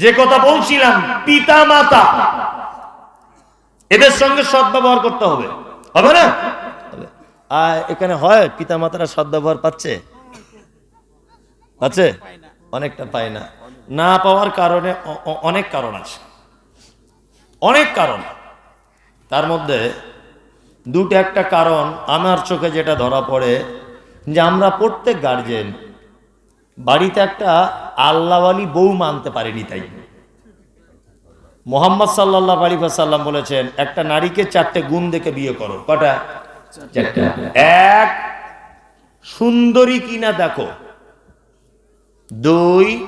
যে কথা বলছিলাম পিতা মাতা এদের সঙ্গে সদ্ব্যবহার করতে হবে। হবে না? আর এখানে হয় পিতা মাতারা সদ্ব্যবহার পাচ্ছে? পাচ্ছে? অনেকটা পায় না। না পাওয়ার কারণে অনেক কারণ আছে। অনেক কারণ। তার মধ্যে দুটো একটা কারণ আমার চোখে যেটা ধরা পড়ে, যে আমরা প্রত্যেক গার্জেন বাড়িতে একটা আল্লাহওয়ালি বউ মানতে পারেনি তাই। মোহাম্মদ সাল্লাহ আলী সাল্লাম বলেছেন একটা নারীকে চারটে গুণ দেখে বিয়ে করো। কটা? এক সুন্দরী কিনা দেখো। দুই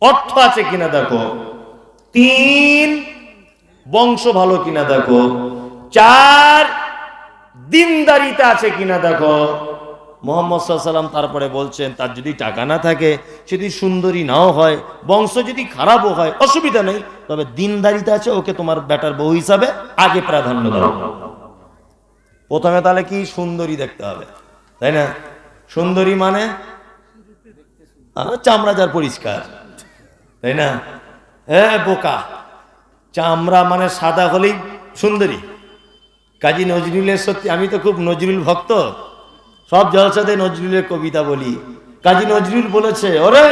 অর্থ আছে কিনা দেখো। তিন বংশ ভালো কিনা দেখো। চার দিনদারিতা আছে কিনা দেখো। মোহাম্মদ সাল্লাম তারপরে বলছেন, তার যদি টাকা না থাকে যদি সুন্দরী নাও হয়, বংশ যদি খারাপও হয়, অসুবিধা নেই, তবে দিনদারিতা আছে, ওকে তোমার বেটার বউ হিসাবে আগে প্রাধান্য দাও। প্রথমে তাহলে কি? সুন্দরী দেখতে হবে, তাই না? সুন্দরী মানে চামড়া যার পরিষ্কার, তাই না? হ্যাঁ বোকা। চামড়া মানে সাদা হলেই সুন্দরী। কাজী নজরুলের সত্যি, আমি তো খুব নজরুল ভক্ত সব জলসাতে নজরুলের কবিতা বলি। কাজী নজরুল বলেছে, ওরে,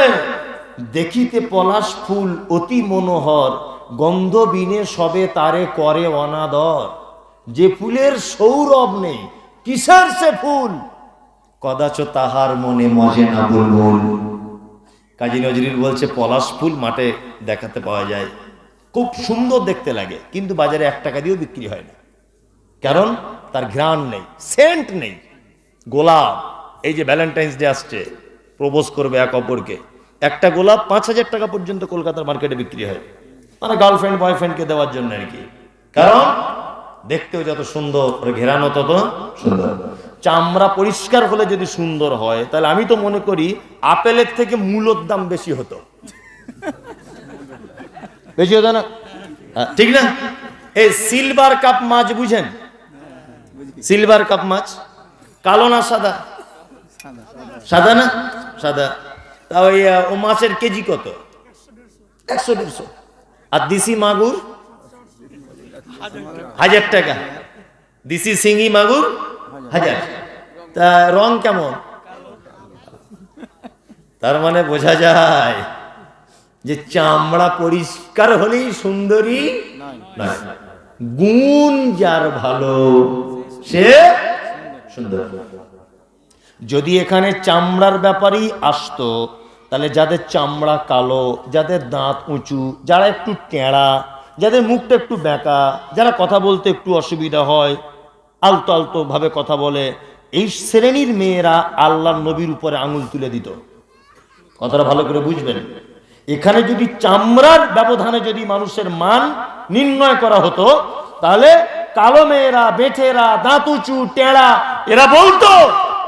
দেখিতে পলাশ ফুল অতি মনোহর গন্ধ বিনে সবে তারে করে অনাদর। যে ফুলের সৌরভ নেই, কিসের সে ফুল? কদাচ তাহার মনে মজে না বুলবুল। কাজী নজরুল বলছে, পলাশ ফুল মাঠে দেখাতে পাওয়া যায়। খুব সুন্দর দেখতে লাগে, কিন্তু বাজারে এক টাকা দিয়েও বিক্রি হয় না। কারণ তার ঘ্রাণ নেই, সেন্ট নেই। গোলাপ, এই যে ভ্যালেন্টাইন্স ডে আসছে প্রপোজ করবে এক অপরকে। একটা গোলাপ পাঁচ হাজার টাকা পর্যন্ত কলকাতার মার্কেটে বিক্রি হয়। মানে গার্লফ্রেন্ড বয়ফ্রেন্ডকে দেওয়ার জন্য আর কি। কারণ দেখতেও যত সুন্দর ঘেরানো তত সুন্দর। চামড়া পরিষ্কার হলে যদি সুন্দর হয়, তাহলে আমি তো মনে করি আপেলের থেকে মূলর দাম বেশি হতো। বেশি হতো না? ঠিক না? এই সিলভার কাপ মাছ বুঝেন? সিলভার কাপ মাছ? কালো না সাদা? সাদা না? সাদা। তা ওই ও মাছের কেজি কত? একশো দেড়শো। আর দিশি মাগুর? হাজার টাকা। দিশি সিঙ্গি মাগুর? হাজার। তা রং কেমন? তার মানে বোঝা যায় যে চামড়া পরিষ্কার হলেই সুন্দরী গুণ যার ভালো সে সুন্দর। যদি এখানে চামড়ার ব্যাপারেই আসতো, তাহলে যাদের চামড়া কালো, যাদের দাঁত উঁচু, যারা একটু টেঁড়া যাদের মুখটা একটু বেঁকা যারা কথা বলতে একটু অসুবিধা হয়, আলতো আলতো ভাবে কথা বলে, এই শ্রেণির মেয়েরা আল্লাহর নবীর উপরে আঙুল তুলে দিত। কথাটা ভালো করে বুঝবেন। এখানে যদি চামড়ার ব্যবধানে যদি মানুষের মান নির্ণয় করা হতো, তাহলে কালো মেয়েরা বেঠেরা, দাঁতুচু, টেড়া, এরা বলতো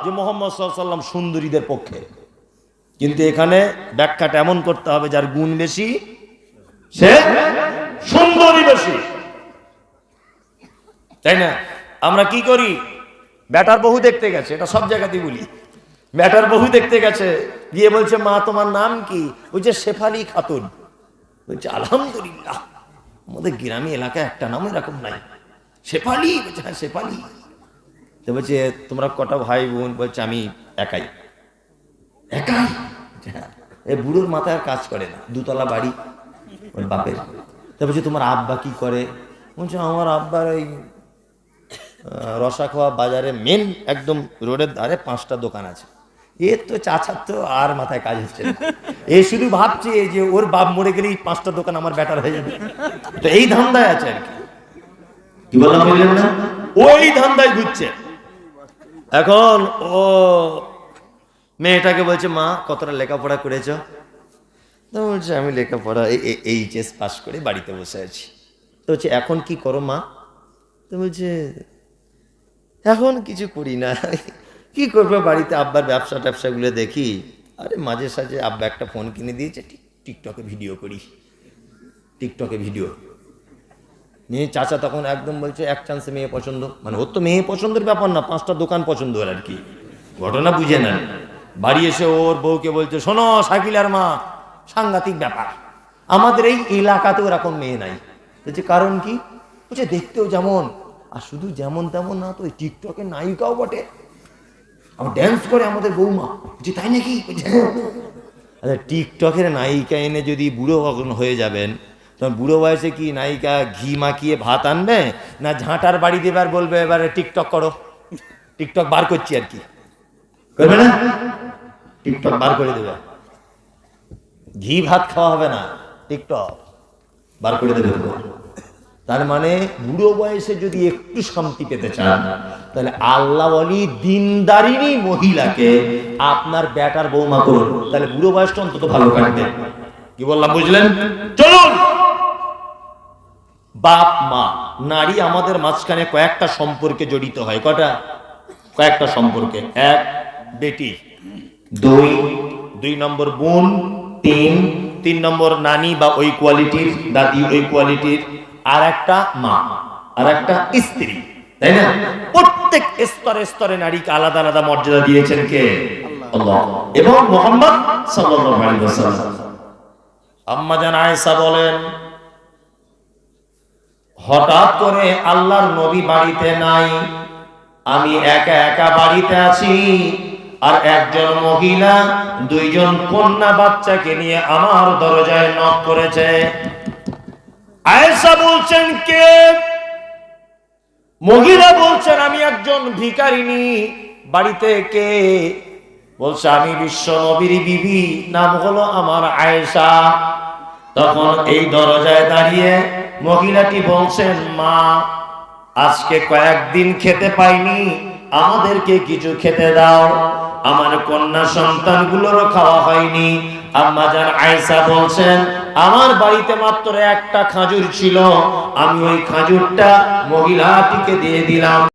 যে মোহাম্মদ সাল্লাম সুন্দরীদের পক্ষে। কিন্তু এখানে ব্যাখ্যাটা এমন করতে হবে যার গুণ বেশি, সে সুন্দরী বেশি। তাই না? আমরা কি করি? ব্যাটার বহু দেখতে গেছে, এটা সব জায়গাতেই বলি। ব্যাটার বহু দেখতে গেছে, গিয়ে বলছে, মা, তোমার নাম কি? বলছে, শেফালি খাতুন। বলছে, আলহামদুলিল্লাহ, আমাদের গ্রামী এলাকায় একটা নাম এরকম নাই। শেফালি? বলছে হ্যাঁ শেফালি। তো বলছে তোমরা কটা ভাই বোন বলছে আমি একাই। একাই? হ্যাঁ এ বুড়োর মাথায় আর কাজ করে না দুতলা বাড়ি ওর বাপের। তা বলছে তোমার আব্বা কি করে? বলছে আমার আব্বার ওই আহ, রসাখোয়া বাজারে মেন একদম রোডের ধারে পাঁচটা দোকান আছে। এর তো চাচার তো আর মাথায় কাজ হচ্ছে এ শুধু ভাবছে যে ওর বাপ মরে গেলেই পাঁচটা দোকান আমার ব্যাটার হয়ে যাবে। তো এই ধান্দায় আছে আর কি। কি বললাম না? ওই ধান্দায় ঘুরছে। এখন ও মেয়েটাকে বলছে, মা, কতটা লেখাপড়া করেছ? তো বলছে, আমি লেখাপড়া এইচএস পাস করে বাড়িতে বসে আছি। তো বলছে, এখন কি করো, মা? তো বলছে, এখন কিছু করি না। কি করব, বাড়িতে আব্বার ব্যবসা ট্যাবসাগুলো দেখি। আরে, মাঝে সাঝে আব্বা একটা ফোন কিনে দিয়েছে, টিক, টিকটকে ভিডিও করি। টিকটকে ভিডিও। নিয়ে চাচা তখন একদম বলছে, এক চান্সে মেয়ে পছন্দ। মানে ওর তো মেয়ে পছন্দের ব্যাপার না, পাঁচটা দোকান পছন্দ আর কি। ঘটনা বুঝে নেন। বাড়ি এসে ওর বউকে বলছে, শোনো শাকিলার মা, সাংঘাতিক ব্যাপার। আমাদের এই এলাকাতেও এরকম মেয়ে নাই। বলছে, কারণ কি? বলছে, দেখতেও যেমন, আর শুধু যেমন তেমন না, তো ওই টিকটকের নায়িকাও বটে। আবার ড্যান্স করে আমাদের বৌমা যে তাই নাকি? হ্যাঁ। আচ্ছা টিকটকের নায়িকা এনে যদি বুড়ো হয়ে যাবেন তখন বুড়ো বয়সে কি নায়িকা ঘি মাখিয়ে ভাত আনবে? না ঝাঁটার বাড়ি দেবার বলবে, এবারে টিকটক করো। টিকটক বার করছি আর কি। করবে না? টিকটক বার করে দেবে। ঘি ভাত খাওয়া হবে না, টিকটক বার করে দেবে। তার মানে বুড়ো বয়সে যদি একটু শান্তি পেতে চান, তাহলে আল্লাহ বলি দিনদারিনী মহিলাকে আপনার ব্যাটার বৌমা করুন। তাহলে বুড়ো বয়সটা অন্তত ভালো কাটবে। কি বললাম, বুঝলেন? চলুন! বাপ, মা, নারী আমাদের মাঝখানে কয়েকটা সম্পর্কে জড়িত হয়। কটা কয়েকটা সম্পর্কে। এক, বেটি। দুই দুই নম্বর বোন। তিন তিন নম্বর নানি বা ওই কোয়ালিটির, দাদি ওই কোয়ালিটির। আর একটা মা, আর একটা স্ত্রী, তাই না? প্রত্যেক স্তরে স্তরে নারীকে আলাদা আলাদা মর্যাদা দিয়েছেন কে? এবং মোহাম্মদ আম্মা জান আয়েশা বলেন হঠাৎ করে আল্লাহর নবী বাড়িতে নাই। আমি একা একা বাড়িতে আছি আর একজন মহিলা দুইজন কন্যা বাচ্চাকে নিয়ে আমার দরজায় নক করেছে। আয়েশা বলছেন, কে? মহিলা বলছেন, আমি একজন ভিকারিনী বাড়িতে কে? বলছে, আমি বিশ্ব নবীর বিবি। নাম হলো আমার আয়েশা। তখন এই দরজায় দাঁড়িয়ে মহিলাটি বলছেন, মা, আজকে কয়েকদিন খেতে পাইনি, আমাদেরকে কিছু খেতে দাও। আমার কন্যা সন্তানগুলোরও খাওয়া হয়নি। আম্মাজান আয়েশা বলছেন, আমার বাড়িতে মাত্র একটা খাজুর ছিল, আমি ওই খাজুরটা মহিলাটিকে দিয়ে দিলাম।